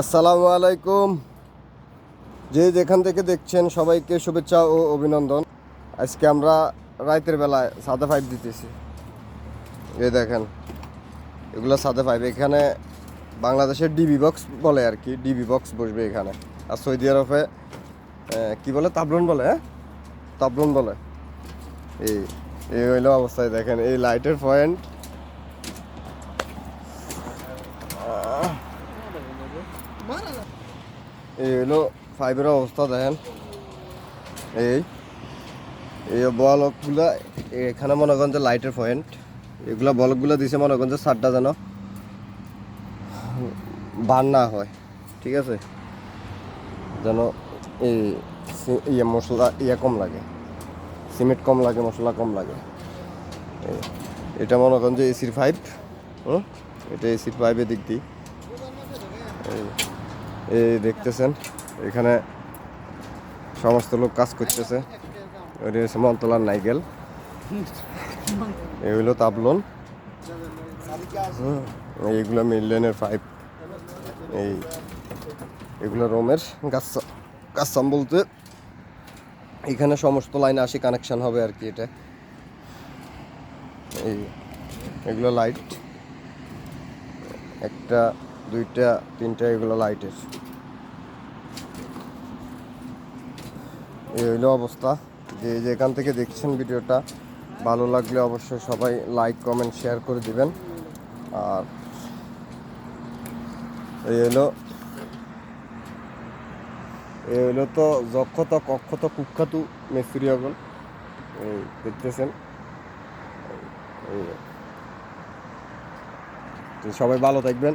আসসালামু আলাইকুম। যে যেখান থেকে দেখছেন সবাইকে শুভেচ্ছা ও অভিনন্দন। আজকে আমরা রাতের বেলায় সাদা ফাইভ দিতেছি। এই দেখেন, এগুলো সাদা ফাইভ এখানে বাংলাদেশের ডিবি বক্স বলে আর কি, ডিবি বক্স বসবে এখানে। আর সৌদি আরবে কি বলে? তাবলন বলে হ্যাঁ? তাবলন বলে। এই এই হইল অবস্থায় দেখেন, এই লাইটের পয়েন্ট এই হলো ফাইভের অবস্থা দেখেন। এই এই বলকগুলো, এখানে মনে করেন যে লাইটের পয়েন্ট এগুলো বলকগুলো দিছে মনে করেন যে সারটা যেন বার না হয়, ঠিক আছে? যেন এই ইয়ে মশলা ইয়ে কম লাগে সিমেন্ট কম লাগে, মশলা কম লাগে। এটা মনে করেন যে এসির ফাইভ হুম? এটা এসির ফাইভের দিক দিয়ে। এই দেখতেছেন, এখানে সমস্ত লোক কাজ করতেছে। ওইটা হচ্ছে মন্তলার নাইকেল এই হইল তাবলন। এইগুলো মিডলেনের পাইপ। এই, এগুলো রোমের গাছ কাসাম বলতে। এখানে সমস্ত লাইনে আসি কানেকশন হবে আর কি এটা। এই, এগুলো লাইট একটা দুইটা, তিনটা এগুলো লাইটের। এই হইল অবস্থা। যে যেখান থেকে দেখছেন ভিডিওটা, ভালো লাগলে অবশ্যই সবাই লাইক, কমেন্ট, শেয়ার করে দিবেন। আর এই হলো এই হইল তো যক্ষত, কক্ষত কুখ্যাতু মিস্ত্রি হগল এই দেখতেছেন। সবাই ভালো থাকবেন।